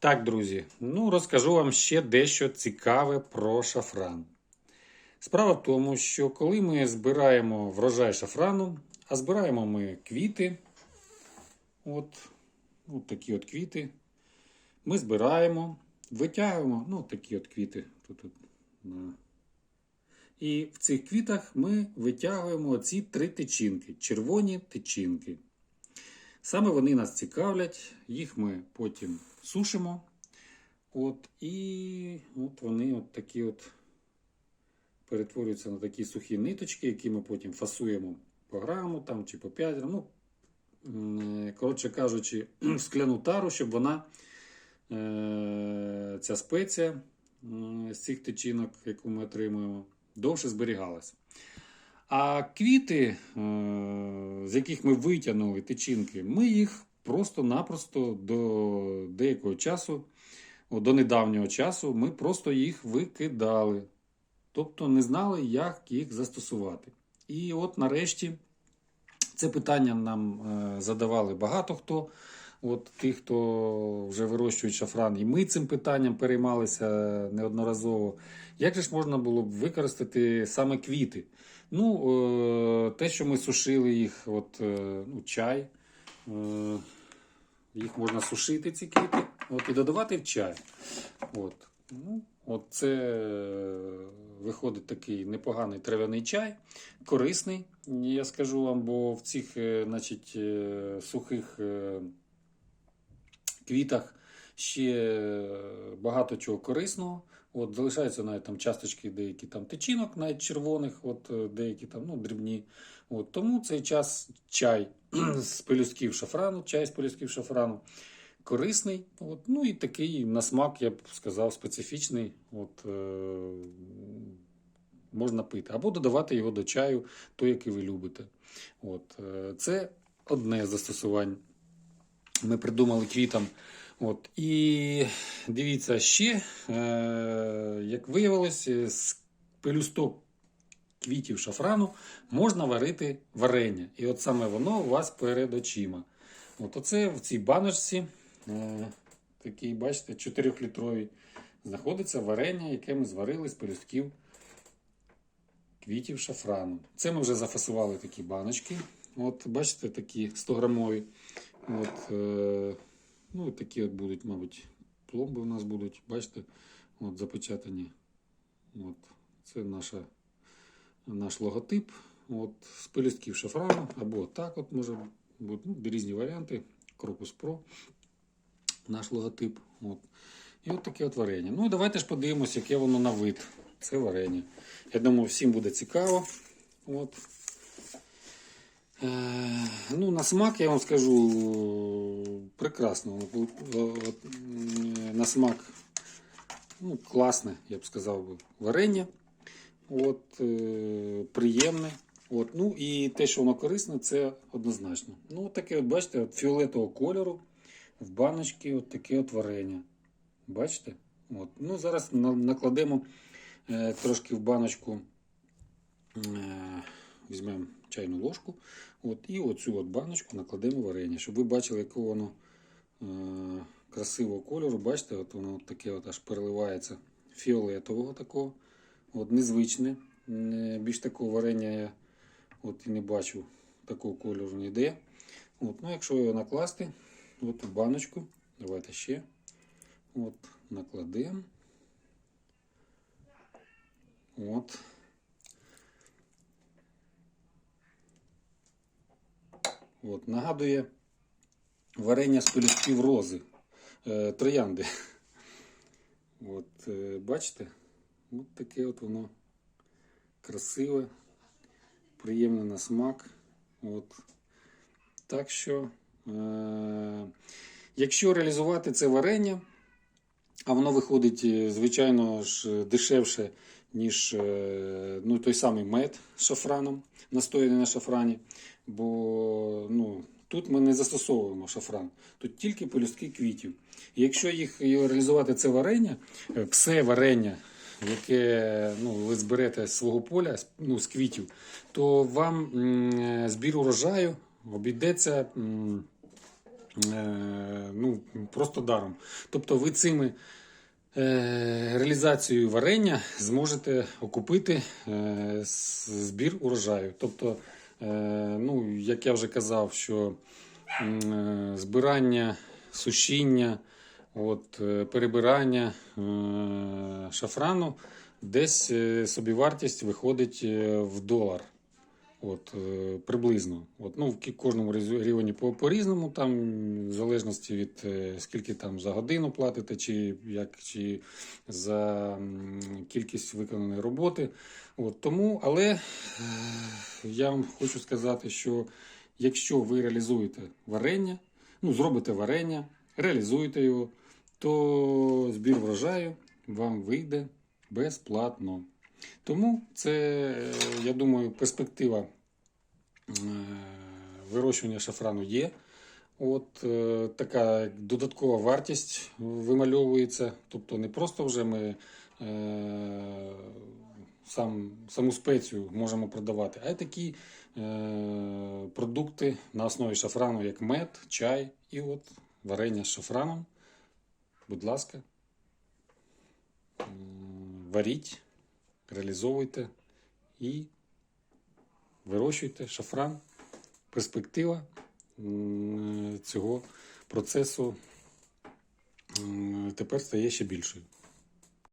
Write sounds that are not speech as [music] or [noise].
Так, друзі, ну розкажу вам ще дещо цікаве про шафран. Справа в тому, що коли ми збираємо врожай шафрану, а збираємо ми квіти, от, от такі от квіти, ми збираємо, витягуємо, ну, такі от квіти. Тут, тут, на. І в цих квітах ми витягуємо оці три тичинки, червоні тичинки. Саме вони нас цікавлять, їх ми потім сушимо. От, і от вони от такі от перетворюються на такі сухі ниточки, які ми потім фасуємо по граму там, чи по 5 грам. Ну, коротше кажучи, [clears throat] в скляну тару, щоб вона, е, ця спеція з цих тичинок, яку ми отримуємо, довше зберігалася. А квіти, е, з яких ми витягнули тичинки, ми їх просто-напросто до деякого часу, до недавнього часу, ми просто їх викидали. Тобто не знали, як їх застосувати. І от нарешті це питання нам е, задавали багато хто. От ті, хто вже вирощують шафран, і ми цим питанням переймалися неодноразово. Як же ж можна було б використати саме квіти? Ну, е, те, що ми сушили їх, от, е, ну, чай, їх можна сушити, ці квіти, от, і додавати в чай. От. Ну, от це е, виходить такий непоганий трав'яний чай, корисний, я скажу вам, бо в цих е, значить, е, сухих е, квітах ще багато чого корисного. От, залишаються навіть там часточки деякі там тичинок, навіть червоних, от е, деякі там ну, дрібні. От, тому цей час чай з пелюстків шафрану, чай з пелюстків шафрану корисний. От, ну і такий на смак, я б сказав, специфічний. От, е, можна пити. Або додавати його до чаю, той, який ви любите. От, е, це одне з застосувань. Ми придумали квітам. От, і дивіться, ще, е, як виявилось, з пелюсток квітів шафрану можна варити варення. І от саме воно у вас перед очима. От оце в цій баночці, е, такий, бачите, 4-літровій, знаходиться варення, яке ми зварили з пелюстків квітів шафрану. Це ми вже зафасували такі баночки. От, бачите, такі 100 грамові. От, е, ну, такі от будуть, мабуть, пломби у нас будуть, бачите, от, запечатані. От, це наша, наш логотип. От, з пелюстків шафрану, або так от може бути ну, різні варіанти. Крокус Pro, наш логотип. От. І от таке от варення. Ну і давайте ж подивимося, яке воно на вид. Це варення. Я думаю, всім буде цікаво. От. Е, ну, на смак я вам скажу прекрасно. На смак ну, класне, я б сказав варення. От, е, приємне. От, ну і те, що воно корисне, це однозначно. Ну, таке, от, бачите, от фіолетового кольору в баночці от таке от варення. Бачите? От. Ну, зараз накладемо е, трошки в баночку, е, візьмемо чайну ложку. От, і оцю от баночку накладемо варення, щоб ви бачили, якого воно е, красивого кольору. Бачите, от воно от таке от аж переливається фіолетового такого. От, незвичне. Більш такого варення я от, і не бачу такого кольору ніде. От, ну, якщо його накласти от, в баночку, давайте ще накладемо. От. От, нагадує варення з пелюстків рози, е, троянди. [laughs] От, е, бачите? От таке от воно красиве, приємне на смак. От. Так що, е, якщо реалізувати це варення, а воно виходить, е, звичайно ж, дешевше, ніж е, ну, той самий мед з шафраном, настояний на шафрані. Бо ну, тут ми не застосовуємо шафран, тут тільки пелюстки квітів. І якщо їх реалізувати це варення, е, все варення, яке ну, ви зберете з свого поля, ну, з квітів, то вам м, збір урожаю обійдеться е, ну, просто даром. Тобто ви цими е, реалізацією варення зможете окупити е, збір урожаю. Тобто, е, ну, як я вже казав, що е, збирання, сушіння, от, е, перебирання е, шафрану десь е, собівартість виходить е, в долар. От, е, приблизно. От, ну, в кожному по- по-різному, там, в залежності від е, скільки там за годину платите, чи, як, чи за кількість виконаної роботи. От, тому, але е, я вам хочу сказати, що якщо ви реалізуєте варення, ну, зробите варення, реалізуєте його, то збір врожаю вам вийде безплатно. Тому це, я думаю, перспектива е, вирощування шафрану є. От е, така додаткова вартість вимальовується. Тобто не просто вже ми е, сам, саму спецію можемо продавати, а й такі продукти на основі шафрану, як мед, чай і от варення з шафраном. Будь ласка, варіть реалізовуйте і вирощуйте шафран. Перспектива цього процесу тепер стає ще більшою.